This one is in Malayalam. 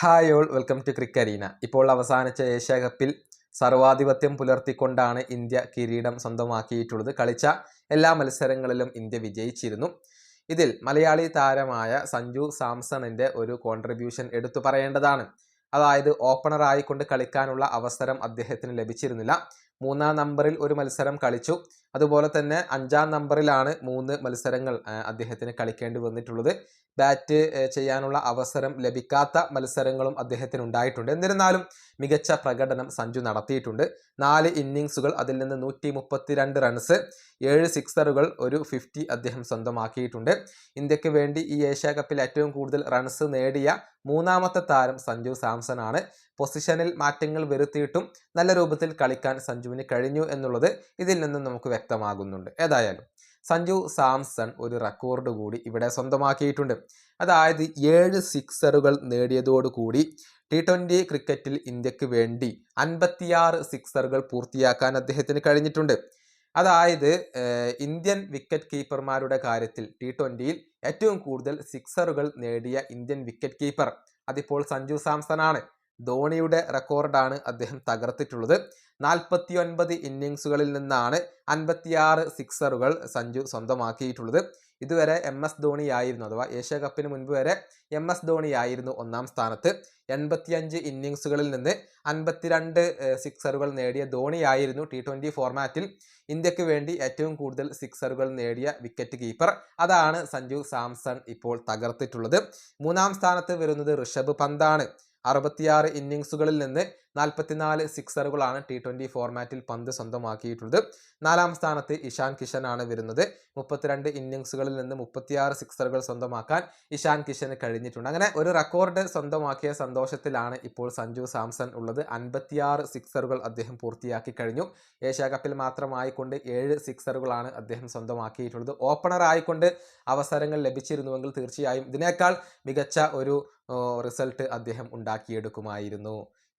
Hi all welcome to Cricarena ഇപ്പോൾ അവസാനിച്ച ഏഷ്യ കപ്പിൽ സർവാധിപത്യം പുലർത്തിക്കൊണ്ടാണ് ഇന്ത്യ കിരീടം സ്വന്തമാക്കിയിട്ടുള്ളത്. കളിച്ച എല്ലാ മത്സരങ്ങളിലും ഇന്ത്യ വിജയിച്ചിരുന്നു. ഇതിൽ മലയാളി താരമായ സഞ്ജു സാംസണിന്റെ ഒരു കോൺട്രിബ്യൂഷൻ എടുത്തു പറയേണ്ടതാണ്. അതായത് ഓപ്പണർ ആയിക്കൊണ്ട് കളിക്കാനുള്ള അവസരം അദ്ദേഹത്തിന് ലഭിച്ചിരുന്നില്ല. മൂന്നാം നമ്പറിൽ ഒരു മത്സരം കളിച്ചു. അതുപോലെ തന്നെ അഞ്ചാം നമ്പറിലാണ് മൂന്ന് മത്സരങ്ങൾ അദ്ദേഹത്തിന് കളിക്കേണ്ടി വന്നിട്ടുള്ളത്. ബാറ്റ് ചെയ്യാനുള്ള അവസരം ലഭിക്കാത്ത മത്സരങ്ങളും അദ്ദേഹത്തിന് ഉണ്ടായിട്ടുണ്ട്. എന്നിരുന്നാലും മികച്ച പ്രകടനം സഞ്ജു നടത്തിയിട്ടുണ്ട്. നാല് ഇന്നിങ്സുകൾ അതിൽ നിന്ന് നൂറ്റി മുപ്പത്തിരണ്ട് റൺസ് ഏഴ് സിക്സറുകൾ ഒരു ഫിഫ്റ്റി അദ്ദേഹം സ്വന്തമാക്കിയിട്ടുണ്ട്. ഇന്ത്യയ്ക്ക് വേണ്ടി ഈ ഏഷ്യ കപ്പിൽ ഏറ്റവും കൂടുതൽ റൺസ് നേടിയ മൂന്നാമത്തെ താരം സഞ്ജു സാംസൺ ആണ് പൊസിഷനിൽ മാറ്റങ്ങൾ വരുത്തിയിട്ടും നല്ല രൂപത്തിൽ കളിക്കാൻ സഞ്ജുവിന് കഴിഞ്ഞു എന്നുള്ളത് ഇതിൽ നിന്നും നമുക്ക് വ്യക്തമാകുന്നുണ്ട്. ഏതായാലും സഞ്ജു സാംസൺ ഒരു റെക്കോർഡ് കൂടി ഇവിടെ സ്വന്തമാക്കിയിട്ടുണ്ട്. അതായത് ഏഴ് സിക്സറുകൾ നേടിയതോടുകൂടി ടി ട്വന്റി ക്രിക്കറ്റിൽ ഇന്ത്യയ്ക്ക് വേണ്ടി അൻപത്തിയാറ് സിക്സറുകൾ പൂർത്തിയാക്കാൻ അദ്ദേഹത്തിന് കഴിഞ്ഞിട്ടുണ്ട്. അതായത് ഇന്ത്യൻ വിക്കറ്റ് കീപ്പർമാരുടെ കാര്യത്തിൽ ടി ട്വന്റിയിൽ ഏറ്റവും കൂടുതൽ സിക്സറുകൾ നേടിയ ഇന്ത്യൻ വിക്കറ്റ് കീപ്പർ അതിപ്പോൾ സഞ്ജു സാംസൺ ആണ്. ധോണിയുടെ റെക്കോർഡാണ് അദ്ദേഹം തകർത്തിട്ടുള്ളത്. നാൽപ്പത്തി ഒൻപത് ഇന്നിങ്സുകളിൽ നിന്നാണ് അൻപത്തിയാറ് സിക്സറുകൾ സഞ്ജു സ്വന്തമാക്കിയിട്ടുള്ളത്. ഇതുവരെ എം എസ് ധോണി ആയിരുന്നു അഥവാ ഏഷ്യ കപ്പിന് മുൻപ് വരെ എം എസ് ധോണി ആയിരുന്നു ഒന്നാം സ്ഥാനത്ത്. എൺപത്തിയഞ്ച് ഇന്നിങ്സുകളിൽ നിന്ന് അൻപത്തിരണ്ട് സിക്സറുകൾ നേടിയ ധോണിയായിരുന്നു ടി ട്വന്റി ഫോർമാറ്റിൽ ഇന്ത്യയ്ക്ക് വേണ്ടി ഏറ്റവും കൂടുതൽ സിക്സറുകൾ നേടിയ വിക്കറ്റ് കീപ്പർ. അതാണ് സഞ്ജു സാംസൺ ഇപ്പോൾ തകർത്തിട്ടുള്ളത്. മൂന്നാം സ്ഥാനത്ത് വരുന്നത് ഋഷഭ് പന്താണ്. അറുപത്തിയാറ് ഇന്നിങ്സുകളിൽ നിന്ന് നാൽപ്പത്തിനാല് സിക്സറുകളാണ് ടി ട്വന്റി ഫോർമാറ്റിൽ പന്ത് സ്വന്തമാക്കിയിട്ടുള്ളത്. നാലാം സ്ഥാനത്ത് ഇഷാൻ കിഷൻ ആണ് വരുന്നത്. മുപ്പത്തിരണ്ട് ഇന്നിങ്സുകളിൽ നിന്ന് മുപ്പത്തിയാറ് സിക്സറുകൾ സ്വന്തമാക്കാൻ ഇഷാൻ കിഷന് കഴിഞ്ഞിട്ടുണ്ട്. അങ്ങനെ ഒരു റെക്കോർഡ് സ്വന്തമാക്കിയ സന്തോഷത്തിലാണ് ഇപ്പോൾ സഞ്ജു സാംസൺ ഉള്ളത്. അൻപത്തിയാറ് സിക്സറുകൾ അദ്ദേഹം പൂർത്തിയാക്കി കഴിഞ്ഞു. ഏഷ്യ കപ്പിൽ മാത്രമായിക്കൊണ്ട് ഏഴ് സിക്സറുകളാണ് അദ്ദേഹം സ്വന്തമാക്കിയിട്ടുള്ളത്. ഓപ്പണർ ആയിക്കൊണ്ട് അവസരങ്ങൾ ലഭിച്ചിരുന്നുവെങ്കിൽ തീർച്ചയായും ഇതിനേക്കാൾ മികച്ച ഒരു റിസൾട്ട് അദ്ദേഹം ഉണ്ടാക്കിയെടുക്കുമായിരുന്നു.